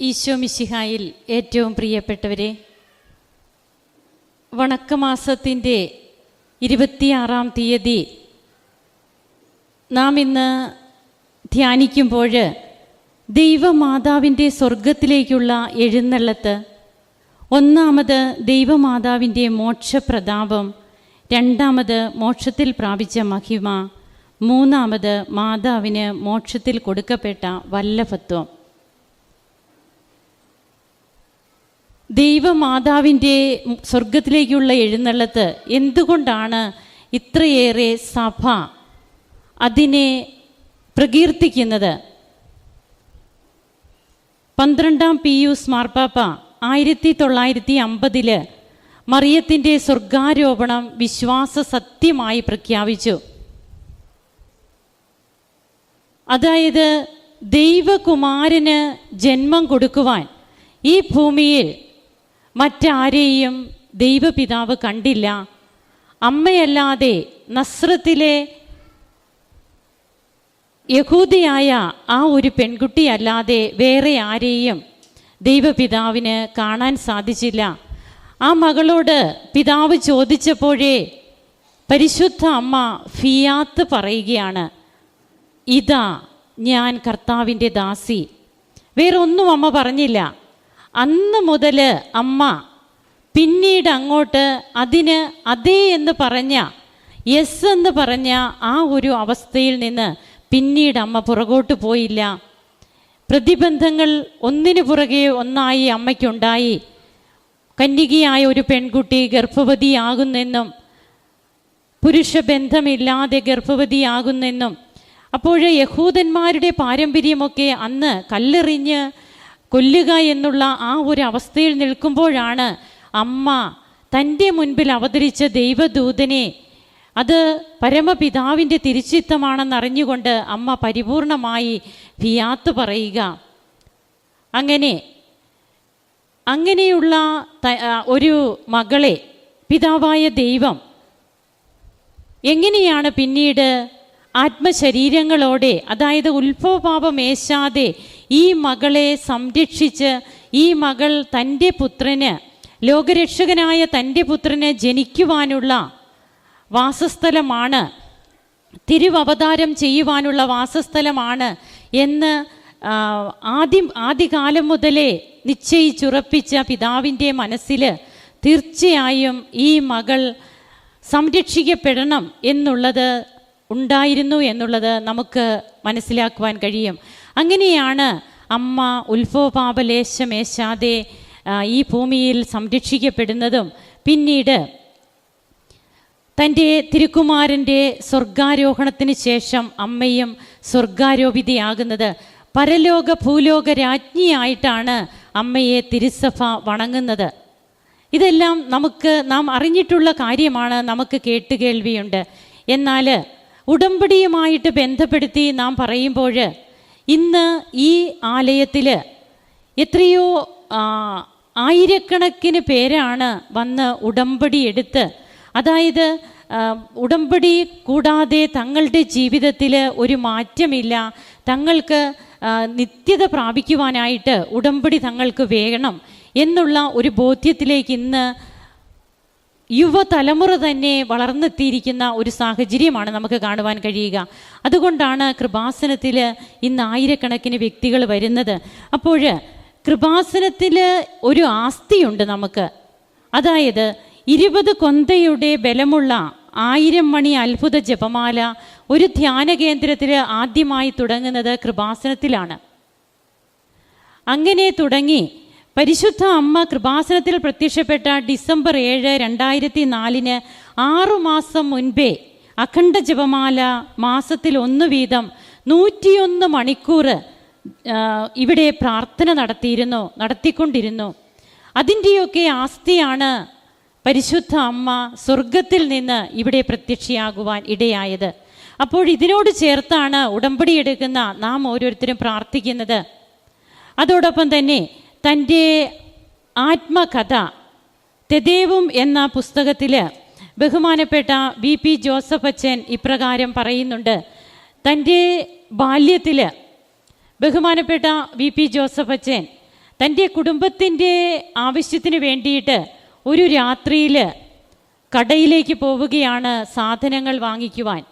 ഈശോ മിശിഹായിൽ ഏറ്റവും പ്രിയപ്പെട്ടവരെ വണക്കമാസത്തിന്റെ ഇരുപത്തിയാറാം തീയതി നാം ഇന്ന് ധ്യാനിക്കുമ്പോൾ ദൈവമാതാവിന്റെ സ്വർഗത്തിലേക്കുള്ള എഴുന്നള്ളത്ത് ഒന്നാമത് ദൈവമാതാവിന്റെ മോക്ഷപ്രതാപം രണ്ടാമത് മോക്ഷത്തിൽ പ്രാപിച്ച മഹിമ മൂന്നാമത് മാതാവിന് മോക്ഷത്തിൽ കൊടുക്കപ്പെട്ട വല്ലഭത്വം. ദൈവമാതാവിന്റെ സ്വർഗത്തിലേക്കുള്ള എഴുന്നള്ളത്ത് എന്തുകൊണ്ടാണ് ഇത്രയേറെ സഭ അതിനെ പ്രകീർത്തിക്കുന്നത്? പന്ത്രണ്ടാം പി യു മാർപ്പാപ്പ ആയിരത്തി തൊള്ളായിരത്തി അമ്പതിൽ മറിയത്തിന്റെ സ്വർഗാരോപണം വിശ്വാസ സത്യമായി പ്രഖ്യാപിച്ചു. അതായത് ദൈവകുമാരന് ജന്മം കൊടുക്കുവാൻ ഈ ഭൂമിയിൽ മറ്റാരെയും ദൈവപിതാവ് കണ്ടില്ല. അമ്മയല്ലാതെ നസ്രത്തിലെ യഹൂദിയായ ആ ഒരു പെൺകുട്ടിയല്ലാതെ വേറെ ആരെയും ദൈവപിതാവിന് കാണാൻ സാധിച്ചില്ല. ആ മകളോട് പിതാവ് ചോദിച്ചപ്പോഴേ പരിശുദ്ധ അമ്മ ഫിയാത്ത് പറയുകയാണ് ഇതാ ഞാൻ കർത്താവിന്റെ ദാസി. വേറൊന്നും അമ്മ പറഞ്ഞില്ല. അന്ന് മുതൽ അമ്മ പിന്നീട് അങ്ങോട്ട് അതിന് അതേ എന്ന് പറഞ്ഞ യെസ് എന്ന് പറഞ്ഞ ആ ഒരു അവസ്ഥയിൽ നിന്ന് പിന്നീട് അമ്മ പുറകോട്ട് പോയില്ല. പ്രതിബന്ധങ്ങൾ ഒന്നിനു പുറകെ ഒന്നായി അമ്മയ്ക്കുണ്ടായി. കന്യകയായ ഒരു പെൺകുട്ടി ഗർഭവതിയാകുന്നെന്നും പുരുഷബന്ധമില്ലാതെ ഗർഭവതിയാകുന്നെന്നും അപ്പോൾ യഹൂദന്മാരുടെ പാരമ്പര്യമൊക്കെ അന്ന് കല്ലെറിഞ്ഞ് കൊല്ലുക എന്നുള്ള ആ ഒരു അവസ്ഥയിൽ നിൽക്കുമ്പോഴാണ് അമ്മ തന്റെ മുൻപിൽ അവതരിച്ച ദൈവദൂതനെ അത് പരമപിതാവിന്റെ തിരിച്ചിത്തമാണെന്നറിഞ്ഞുകൊണ്ട് അമ്മ പരിപൂർണമായി ഫിയാത്ത് പറയുക. അങ്ങനെ അങ്ങനെയുള്ള ഒരു മകളെ പിതാവായ ദൈവം എങ്ങനെയാണ് പിന്നീട് ആത്മശരീരങ്ങളോടെ അതായത് ഉത്ഭവപാപമേശാതെ ഈ മകളെ സംരക്ഷിച്ച് ഈ മകൾ തന്റെ പുത്രന് ലോകരക്ഷകനായ തന്റെ പുത്രന് ജനിക്കുവാനുള്ള വാസസ്ഥലമാണ് തിരുവവതാരം ചെയ്യുവാനുള്ള വാസസ്ഥലമാണ് എന്ന് ആദ്യം ആദ്യകാലം മുതലേ നിശ്ചയിച്ചുറപ്പിച്ച പിതാവിന്റെ മനസ്സിൽ തീർച്ചയായും ഈ മകൾ സംരക്ഷിക്കപ്പെടണം എന്നുള്ളത് ഉണ്ടായിരുന്നു എന്നുള്ളത് നമുക്ക് മനസ്സിലാക്കുവാൻ കഴിയും. അങ്ങനെയാണ് അമ്മ ഉത്ഭവപാപലേശമേശാതെ ഈ ഭൂമിയിൽ സംരക്ഷിക്കപ്പെടുന്നതും. പിന്നീട് തന്റെ തിരുക്കുമാരന്റെ സ്വർഗാരോഹണത്തിന് ശേഷം അമ്മയും സ്വർഗാരോപിതയാകുന്നത്. പരലോക ഭൂലോക രാജ്ഞിയായിട്ടാണ് അമ്മയെ തിരുസഭ വണങ്ങുന്നത്. ഇതെല്ലാം നമുക്ക് നാം അറിഞ്ഞിട്ടുള്ള കാര്യമാണ് നമുക്ക് കേട്ടുകേൾവിയുണ്ട് എന്നാൽ ഉടമ്പടിയുമായിട്ട് ബന്ധപ്പെടുത്തി നാം പറയുമ്പോൾ ഇന്ന് ഈ ആലയത്തിൽ എത്രയോ ആയിരക്കണക്കിന് പേരാണ് വന്ന് ഉടമ്പടി എടുത്ത് അതായത് ഉടമ്പടി കൂടാതെ തങ്ങളുടെ ജീവിതത്തിൽ ഒരു മാറ്റമില്ല. തങ്ങൾക്ക് നിത്യത പ്രാപിക്കുവാനായിട്ട് ഉടമ്പടി തങ്ങൾക്ക് വേണം എന്നുള്ള ഒരു ബോധ്യത്തിലേക്ക് ഇന്ന് യുവതലമുറ തന്നെ വളർന്നെത്തിയിരിക്കുന്ന ഒരു സാഹചര്യമാണ് നമുക്ക് കാണുവാൻ കഴിയുക. അതുകൊണ്ടാണ് കൃപാസനത്തിൽ ഇന്ന് ആയിരക്കണക്കിന് വ്യക്തികൾ വരുന്നത്. അപ്പോൾ കൃപാസനത്തിൽ ഒരു ആസ്തിയുണ്ട് നമുക്ക്. അതായത് ഇരുപത് കൊന്തയുടെ ബലമുള്ള ആയിരം മണി അത്ഭുത ജപമാല ഒരു ധ്യാന കേന്ദ്രത്തിൽ ആദ്യമായി തുടങ്ങുന്നത് കൃപാസനത്തിലാണ്. അങ്ങനെ തുടങ്ങി പരിശുദ്ധ അമ്മ കൃപാസനത്തിൽ പ്രത്യക്ഷപ്പെട്ട ഡിസംബർ ഏഴ് രണ്ടായിരത്തി നാലിന് ആറുമാസം മുൻപേ അഖണ്ഡ ജപമാല മാസത്തിൽ ഒന്ന് വീതം നൂറ്റിയൊന്ന് മണിക്കൂർ ഇവിടെ പ്രാർത്ഥന നടത്തിയിരുന്നു നടത്തിക്കൊണ്ടിരുന്നു. അതിന്റെയൊക്കെ ആസ്തിയാണ് പരിശുദ്ധ അമ്മ സ്വർഗത്തിൽ നിന്ന് ഇവിടെ പ്രത്യക്ഷയാകുവാൻ ഇടയായത്. അപ്പോൾ ഇതിനോട് ചേർത്താണ് ഉടമ്പടി എടുക്കുന്ന നാം ഓരോരുത്തരും പ്രാർത്ഥിക്കുന്നത്. അതോടൊപ്പം തന്നെ തന്റെ ആത്മകഥ തെദേവും എന്ന പുസ്തകത്തിൽ ബഹുമാനപ്പെട്ട വി പി ജോസഫ് അച്ഛൻ ഇപ്രകാരം പറയുന്നുണ്ട്. തന്റെ ബാല്യത്തിൽ ബഹുമാനപ്പെട്ട വി പി ജോസഫ് അച്ഛൻ തന്റെ കുടുംബത്തിന്റെ ആവശ്യത്തിന് വേണ്ടിയിട്ട് ഒരു രാത്രിയിൽ കടയിലേക്ക് പോവുകയാണ് സാധനങ്ങൾ വാങ്ങിക്കുവാൻ.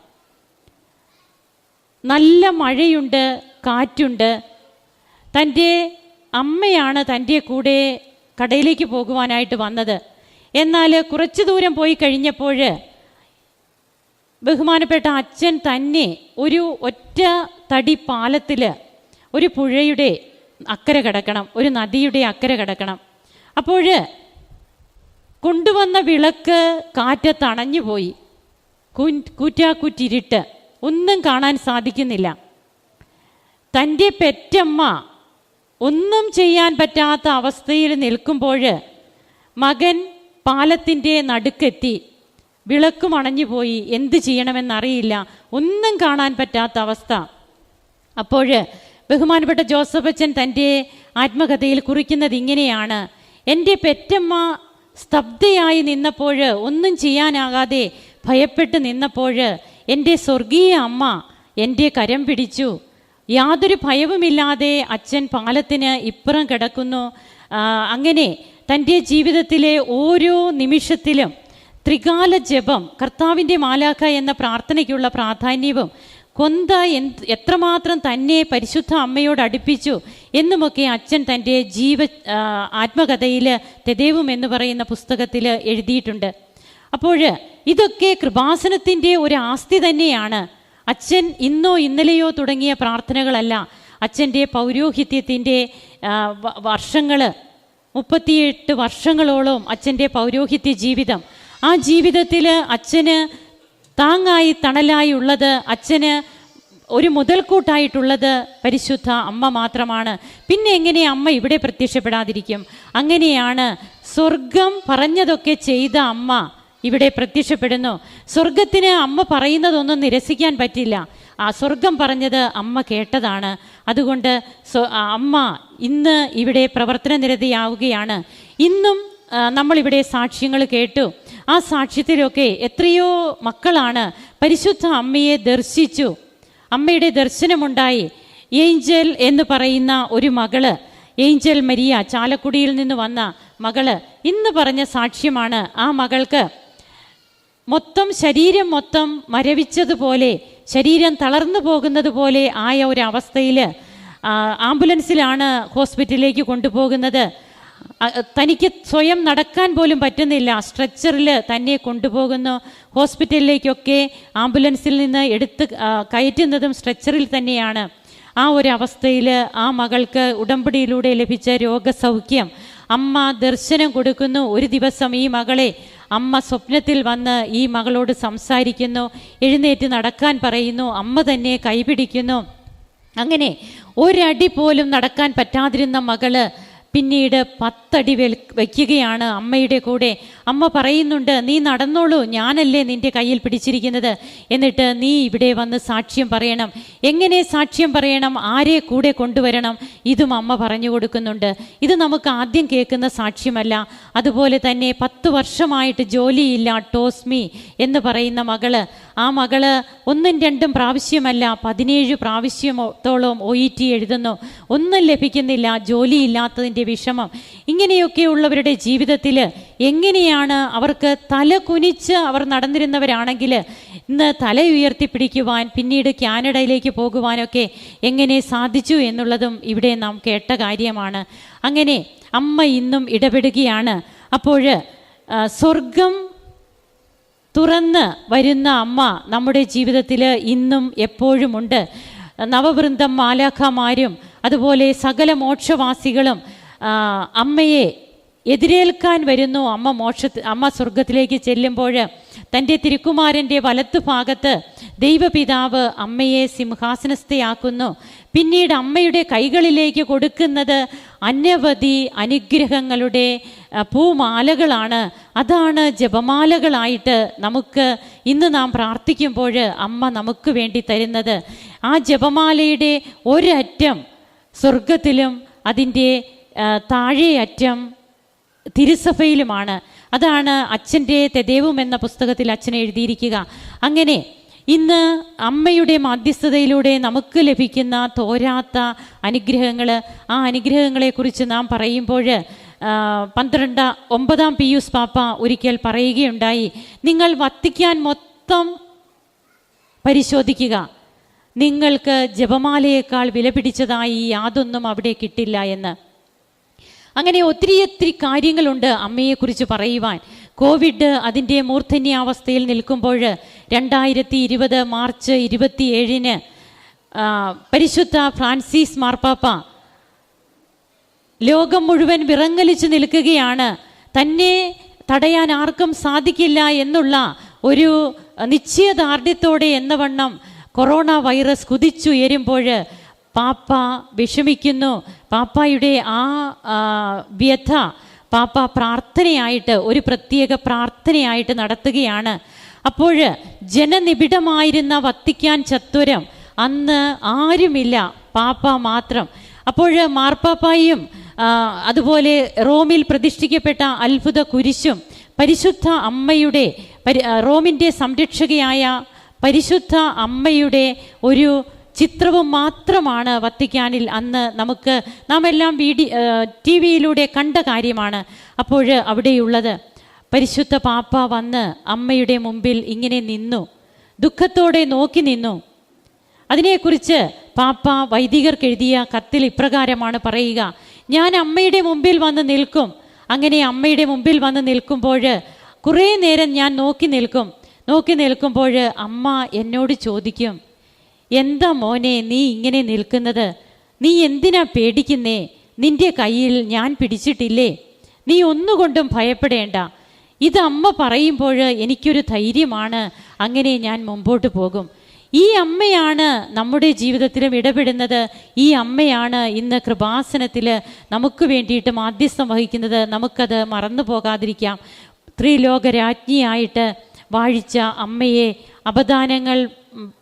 നല്ല മഴയുണ്ട് കാറ്റുണ്ട്. തന്റെ അമ്മയാണ് തന്റെ കൂടെ കടയിലേക്ക് പോകുവാനായിട്ട് വന്നത്. എന്നാൽ കുറച്ച് ദൂരം പോയി കഴിഞ്ഞപ്പോൾ ബഹുമാനപ്പെട്ട അച്ഛൻ തന്നെ ഒരു ഒറ്റ തടി പാലത്തിൽ ഒരു പുഴയുടെ അക്കരെ കിടക്കണം ഒരു നദിയുടെ അക്കരെ കിടക്കണം. അപ്പോൾ കൊണ്ടുവന്ന വിളക്ക് കാറ്റത്ത് അണഞ്ഞുപോയി കു- കൂറ്റാക്കുറ്റിരുട്ട് ഒന്നും കാണാൻ സാധിക്കുന്നില്ല. തന്റെ പെറ്റമ്മ ഒന്നും ചെയ്യാൻ പറ്റാത്ത അവസ്ഥയിൽ നിൽക്കുമ്പോൾ മകൻ പാലത്തിന്റെ നടുക്കെത്തി വിളക്കും അണഞ്ഞുപോയി എന്ത് ചെയ്യണമെന്നറിയില്ല. ഒന്നും കാണാൻ പറ്റാത്ത അവസ്ഥ. അപ്പോൾ ബഹുമാനപ്പെട്ട ജോസഫ് അച്ഛൻ തന്റെ ആത്മകഥയിൽ കുറിക്കുന്നത് ഇങ്ങനെയാണ്. എന്റെ പെറ്റമ്മ സ്തബ്ധയായി നിന്നപ്പോൾ ഒന്നും ചെയ്യാനാകാതെ ഭയപ്പെട്ട് നിന്നപ്പോൾ എന്റെ സ്വർഗീയ അമ്മ എന്റെ കരം പിടിച്ചു. യാതൊരു ഭയവുമില്ലാതെ അച്ഛൻ പാലത്തിന് ഇപ്പുറം കിടക്കുന്നു. അങ്ങനെ തന്റെ ജീവിതത്തിലെ ഓരോ നിമിഷത്തിലും ത്രികാല ജപം കർത്താവിന്റെ മാലാഖ എന്ന പ്രാർത്ഥനയ്ക്കുള്ള പ്രാധാന്യവും കൊന്ത എന്ത് എത്രമാത്രം തന്നെ പരിശുദ്ധ അമ്മയോട് അടുപ്പിച്ചു എന്നുമൊക്കെ അച്ഛൻ തന്റെ ജീവ ആത്മകഥയിൽ തെദേവും എന്ന് പറയുന്ന പുസ്തകത്തിൽ എഴുതിയിട്ടുണ്ട്. അപ്പോൾ ഇതൊക്കെ കൃപാസനത്തിന്റെ ഒരു ആസ്തി തന്നെയാണ്. അച്ഛൻ ഇന്നോ ഇന്നലെയോ തുടങ്ങിയ പ്രാർത്ഥനകളല്ല. അച്ഛന്റെ പൗരോഹിത്യത്തിന്റെ വർഷങ്ങൾ മുപ്പത്തിയെട്ട് വർഷങ്ങളോളം അച്ഛന്റെ പൗരോഹിത്യ ജീവിതം. ആ ജീവിതത്തിൽ അച്ഛന് താങ്ങായി തണലായി ഉള്ളത് അച്ഛന് ഒരു മുതൽക്കൂട്ടായിട്ടുള്ളത് പരിശുദ്ധ അമ്മ മാത്രമാണ്. പിന്നെ എങ്ങനെ അമ്മ ഇവിടെ പ്രത്യക്ഷപ്പെടാതിരിക്കും? അങ്ങനെയാണ് സ്വർഗം പറഞ്ഞതൊക്കെ ചെയ്ത അമ്മ ഇവിടെ പ്രത്യക്ഷപ്പെടുന്നു. സ്വർഗത്തിന് അമ്മ പറയുന്നതൊന്നും നിരസിക്കാൻ പറ്റില്ല. ആ സ്വർഗം പറഞ്ഞത് അമ്മ കേട്ടതാണ്. അതുകൊണ്ട് അമ്മ ഇന്ന് ഇവിടെ പ്രവർത്തന നിരതയാവുകയാണ്. ഇന്നും നമ്മളിവിടെ സാക്ഷ്യങ്ങൾ കേട്ടു. ആ സാക്ഷ്യത്തിലൊക്കെ എത്രയോ മക്കളാണ് പരിശുദ്ധ അമ്മയെ ദർശിച്ചു. അമ്മയുടെ ദർശനമുണ്ടായി. ഏഞ്ചൽ എന്ന് പറയുന്ന ഒരു മകൾ ഏഞ്ചൽ മരിയ ചാലക്കുടിയിൽ നിന്ന് വന്ന മകൾ ഇന്ന് പറഞ്ഞ സാക്ഷ്യമാണ് ആ മകൾക്ക്. മൊത്തം ശരീരം മൊത്തം മരവിച്ചതുപോലെ ശരീരം തളർന്നു പോകുന്നത് പോലെ ആയ ഒരു അവസ്ഥയിൽ ആംബുലൻസിലാണ് ഹോസ്പിറ്റലിലേക്ക് കൊണ്ടുപോകുന്നത്. തനിക്ക് സ്വയം നടക്കാൻ പോലും പറ്റുന്നില്ല. സ്ട്രെച്ചറിൽ തന്നെ കൊണ്ടുപോകുന്നു. ഹോസ്പിറ്റലിലേക്കൊക്കെ ആംബുലൻസിൽ നിന്ന് എടുത്ത് കയറ്റുന്നതും സ്ട്രെച്ചറിൽ തന്നെയാണ്. ആ ഒരു അവസ്ഥയിൽ ആ മകൾക്ക് ഉടമ്പടിയിലൂടെ ലഭിച്ച രോഗസൗഖ്യം. അമ്മ ദർശനം കൊടുക്കുന്നു. ഒരു ദിവസം ഈ മകളെ അമ്മ സ്വപ്നത്തിൽ വന്ന് ഈ മകളോട് സംസാരിക്കുന്നു എഴുന്നേറ്റ് നടക്കാൻ പറയുന്നു അമ്മ തന്നെ കൈപിടിക്കുന്നു. അങ്ങനെ ഒരടി പോലും നടക്കാൻ പറ്റാതിരുന്ന മകൾ പിന്നീട് പത്തടി വയ്ക്കുകയാണ് അമ്മയുടെ കൂടെ. അമ്മ പറയുന്നുണ്ട് നീ നടന്നോളൂ ഞാനല്ലേ നിന്റെ കയ്യിൽ പിടിച്ചിരിക്കുന്നത്. എന്നിട്ട് നീ ഇവിടെ വന്ന് സാക്ഷ്യം പറയണം. എങ്ങനെ സാക്ഷ്യം പറയണം? ആരെ കൂടെ കൊണ്ടുവരണം? ഇതും അമ്മ പറഞ്ഞു കൊടുക്കുന്നുണ്ട്. ഇത് നമുക്ക് ആദ്യം കേൾക്കുന്ന സാക്ഷ്യമല്ല. അതുപോലെ തന്നെ പത്ത് വർഷമായിട്ട് ജോലിയില്ല ടോസ്മി എന്ന് പറയുന്ന മകൾ. ആ മകൾ ഒന്നും രണ്ടും പ്രാവശ്യമല്ല പതിനേഴ് പ്രാവശ്യമത്തോളം ഒ ഇ ടി എഴുതുന്നു. ഒന്നും ലഭിക്കുന്നില്ല ജോലിയില്ലാത്തതിന്റെ വിഷമം. ഇങ്ങനെയൊക്കെയുള്ളവരുടെ ജീവിതത്തിൽ എങ്ങനെയാണ് അവർക്ക് തല കുനിച്ച് അവർ നടന്നിരുന്നവരാണെങ്കിൽ ഇന്ന് തല ഉയർത്തിപ്പിടിക്കുവാൻ പിന്നീട് കാനഡയിലേക്ക് പോകുവാനൊക്കെ എങ്ങനെ സാധിച്ചു എന്നുള്ളതും ഇവിടെ നാം കേട്ട കാര്യമാണ്. അങ്ങനെ അമ്മ ഇന്നും ഇടപെടുകയാണ്. അപ്പോൾ സ്വർഗം തുറന്ന് വരുന്ന അമ്മ നമ്മുടെ ജീവിതത്തിൽ ഇന്നും എപ്പോഴുമുണ്ട്. നവവൃന്ദം മാലാഖമാരും അതുപോലെ സകല മോക്ഷവാസികളും അമ്മയെ എതിരേൽക്കാൻ വരുന്നു അമ്മ മോക്ഷ അമ്മ സ്വർഗത്തിലേക്ക് ചെല്ലുമ്പോൾ തന്റെ തിരുക്കുമാരന്റെ വലത്തു ഭാഗത്ത് ദൈവപിതാവ് അമ്മയെ സിംഹാസനസ്ഥയാക്കുന്നു. പിന്നീട് അമ്മയുടെ കൈകളിലേക്ക് കൊടുക്കുന്നത് അനവധി അനുഗ്രഹങ്ങളുടെ പൂമാലകളാണ്. അതാണ് ജപമാലകളായിട്ട് നമുക്ക് ഇന്ന് നാം പ്രാർത്ഥിക്കുമ്പോൾ അമ്മ നമുക്ക് വേണ്ടി തരുന്നത്. ആ ജപമാലയുടെ ഒരറ്റം സ്വർഗത്തിലും അതിന്റെ താഴെയറ്റം തിരുസഭയിലുമാണ്. അതാണ് അച്ഛന്റെ തെദേവും എന്ന പുസ്തകത്തിൽ അച്ഛൻ എഴുതിയിരിക്കുക. അങ്ങനെ ഇന്ന് അമ്മയുടെ മാധ്യസ്ഥതയിലൂടെ നമുക്ക് ലഭിക്കുന്ന തോരാത്ത അനുഗ്രഹങ്ങൾ ആ അനുഗ്രഹങ്ങളെക്കുറിച്ച് നാം പറയുമ്പോൾ പന്ത്രണ്ട് ഒമ്പതാം പിയൂസ് പാപ്പ ഒരിക്കൽ പറയുകയുണ്ടായി നിങ്ങൾ വത്തിക്കാൻ മൊത്തം പരിശോധിക്കുക. നിങ്ങൾക്ക് ജപമാലയേക്കാൾ വിലപിടിച്ചതായി യാതൊന്നും അവിടെ കിട്ടില്ല എന്ന്. അങ്ങനെ ഒത്തിരി ഒത്തിരി കാര്യങ്ങളുണ്ട് അമ്മയെക്കുറിച്ച് പറയുവാൻ. കോവിഡ് അതിന്റെ മൂർധന്യാവസ്ഥയിൽ നിൽക്കുമ്പോൾ രണ്ടായിരത്തി ഇരുപത് മാർച്ച് ഇരുപത്തിയേഴിന് ഏഴിന് പരിശുദ്ധ ഫ്രാൻസിസ് മാർപ്പാപ്പ ലോകം മുഴുവൻ വിറങ്ങലിച്ചു നിൽക്കുകയാണ്. തന്നെ തടയാൻ ആർക്കും സാധിക്കില്ല എന്നുള്ള ഒരു നിശ്ചയദാർഢ്യത്തോടെ എന്ന വണ്ണം കൊറോണ വൈറസ് കുതിച്ചുയരുമ്പോൾ പാപ്പ വിഷമിക്കുന്നു. പാപ്പായുടെ ആ വ്യഥ പാപ്പ പ്രാർത്ഥനയായിട്ട് ഒരു പ്രത്യേക പ്രാർത്ഥനയായിട്ട് നടത്തുകയാണ്. അപ്പോൾ ജനനിബിഡമായിരുന്ന വത്തിക്കാൻ ചത്വരം അന്ന് ആരുമില്ല പാപ്പ മാത്രം. അപ്പോൾ മാർപ്പാപ്പായും അതുപോലെ റോമിൽ പ്രതിഷ്ഠിക്കപ്പെട്ട അത്ഭുത കുരിശും പരിശുദ്ധ അമ്മയുടെ പരി- റോമിന്റെ സംരക്ഷകയായ പരിശുദ്ധ അമ്മയുടെ ഒരു ചിത്രവും മാത്രമാണ് വത്തിക്കാനിൽ അന്ന് നമുക്ക് നാം എല്ലാം വീഡി ടി വിയിലൂടെ കണ്ട കാര്യമാണ്. അപ്പോൾ അവിടെയുള്ളത് പരിശുദ്ധ പാപ്പ വന്ന് അമ്മയുടെ മുമ്പിൽ ഇങ്ങനെ നിന്നു ദുഃഖത്തോടെ നോക്കി നിന്നു. അതിനെക്കുറിച്ച് പാപ്പ വൈദികർക്ക് എഴുതിയ കത്തിൽ ഇപ്രകാരമാണ് പറയുക ഞാൻ അമ്മയുടെ മുമ്പിൽ വന്ന് നിൽക്കും. അങ്ങനെ അമ്മയുടെ മുമ്പിൽ വന്ന് നിൽക്കുമ്പോൾ കുറേ നേരം ഞാൻ നോക്കി നിൽക്കും. നോക്കി നിൽക്കുമ്പോൾ അമ്മ എന്നോട് ചോദിക്കും. എന്താ മോനെ നീ ഇങ്ങനെ നിൽക്കുന്നത്? നീ എന്തിനാ പേടിക്കുന്നേ? നിന്റെ കയ്യിൽ ഞാൻ പിടിച്ചിട്ടില്ലേ? നീ ഒന്നുകൊണ്ടും ഭയപ്പെടേണ്ട. ഇത് അമ്മ പറയുമ്പോൾ എനിക്കൊരു ധൈര്യമാണ്. അങ്ങനെ ഞാൻ മുമ്പോട്ട് പോകും. ഈ അമ്മയാണ് നമ്മുടെ ജീവിതത്തിലും ഇടപെടുന്നത്. ഈ അമ്മയാണ് ഇന്ന് കൃപാസനത്തിൽ നമുക്ക് വേണ്ടിയിട്ട് മാധ്യസ്ഥം വഹിക്കുന്നത്. നമുക്കത് മറന്നു പോകാതിരിക്കാം ത്രിലോകരാജ്ഞിയായിട്ട് വാഴിച്ച അമ്മയെ അപദാനങ്ങൾ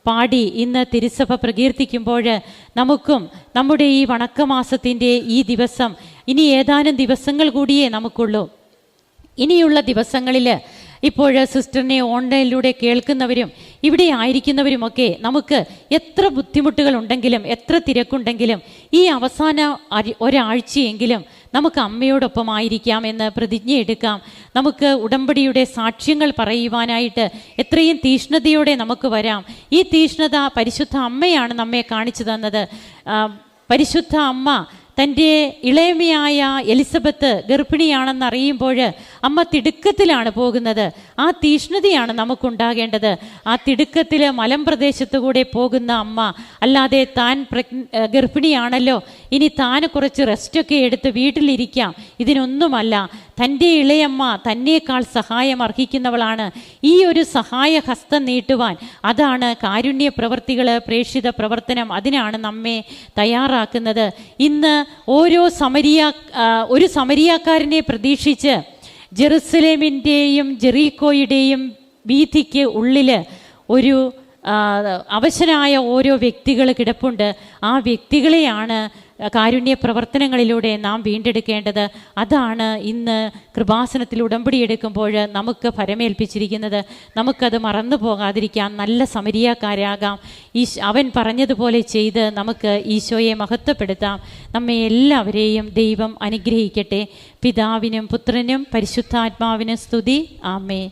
പാടി ഇന്ന് തിരുസഭ പ്രകീർത്തിക്കുമ്പോൾ നമുക്കും നമ്മുടെ ഈ വണക്കമാസത്തിന്റെ ഈ ദിവസം ഇനി ഏതാനും ദിവസങ്ങൾ കൂടിയേ നമുക്കുള്ളൂ. ഇനിയുള്ള ദിവസങ്ങളിൽ ഇപ്പോൾ സിസ്റ്ററിനെ ഓൺലൈനിലൂടെ കേൾക്കുന്നവരും ഇവിടെ ആയിരിക്കുന്നവരുമൊക്കെ നമുക്ക് എത്ര ബുദ്ധിമുട്ടുകൾ ഉണ്ടെങ്കിലും എത്ര തിരക്കുണ്ടെങ്കിലും ഈ അവസാന ഒരാഴ്ചയെങ്കിലും നമുക്ക് അമ്മയോടൊപ്പമായിരിക്കാം എന്ന് പ്രതിജ്ഞ എടുക്കാം. നമുക്ക് ഉടമ്പടിയുടെ സാക്ഷ്യങ്ങൾ പറയുവാനായിട്ട് എത്രയും തീഷ്ണതയോടെ നമുക്ക് വരാം. ഈ തീഷ്ണത പരിശുദ്ധ അമ്മയാണ് നമ്മെ കാണിച്ചു തന്നത്. പരിശുദ്ധ അമ്മ തന്റെ ഇളയമയായ എലിസബത്ത് ഗർഭിണിയാണെന്ന് അറിയുമ്പോൾ അമ്മ തിടുക്കത്തിലാണ് പോകുന്നത്. ആ തീഷ്ണതയാണ് നമുക്കുണ്ടാകേണ്ടത്. ആ തിടുക്കത്തിൽ മലമ്പ്രദേശത്തു കൂടെ പോകുന്ന അമ്മ അല്ലാതെ താൻ ഗർഭിണിയാണല്ലോ. ഇനി താൻ കുറച്ച് റെസ്റ്റൊക്കെ എടുത്ത് വീട്ടിലിരിക്കാം. ഇതിനൊന്നുമല്ല. തന്റെ ഇളയമ്മ തന്നേക്കാൾ സഹായം അർഹിക്കുന്നവളാണ് ഈ ഒരു സഹായ ഹസ്തം നീട്ടുവാൻ അതാണ് കാരുണ്യ പ്രവർത്തികൾ പ്രേക്ഷിത പ്രവർത്തനം അതിനാണ് നമ്മെ തയ്യാറാക്കുന്നത്. ഇന്ന് ഓരോ സമരിയ ഒരു സമരിയാക്കാരനെ പ്രതീക്ഷിച്ച് ജെറുസലേമിന്റെയും ജെറീക്കോയുടെയും വീഥിക്ക് ഉള്ളിൽ ഒരു അവശനായ ഓരോ വ്യക്തികൾ കിടപ്പുണ്ട്. ആ വ്യക്തികളെയാണ് കാരുണ്യ പ്രവർത്തനങ്ങളിലൂടെ നാം വീണ്ടെടുക്കേണ്ടത് അതാണ് ഇന്ന് കൃപാസനത്തിൽ ഉടമ്പടി എടുക്കുമ്പോൾ നമുക്ക് ഫരമേൽപ്പിച്ചിരിക്കുന്നത് നമുക്കത് മറന്നു പോകാതിരിക്കാം. നല്ല സമരിയാക്കാരാകാം. ഈശ് അവൻ പറഞ്ഞതുപോലെ ചെയ്ത് നമുക്ക് ഈശോയെ മഹത്വപ്പെടുത്താം. നമ്മെ എല്ലാവരെയും ദൈവം അനുഗ്രഹിക്കട്ടെ. പിതാവിനും പുത്രനും പരിശുദ്ധാത്മാവിനും സ്തുതി. ആമേ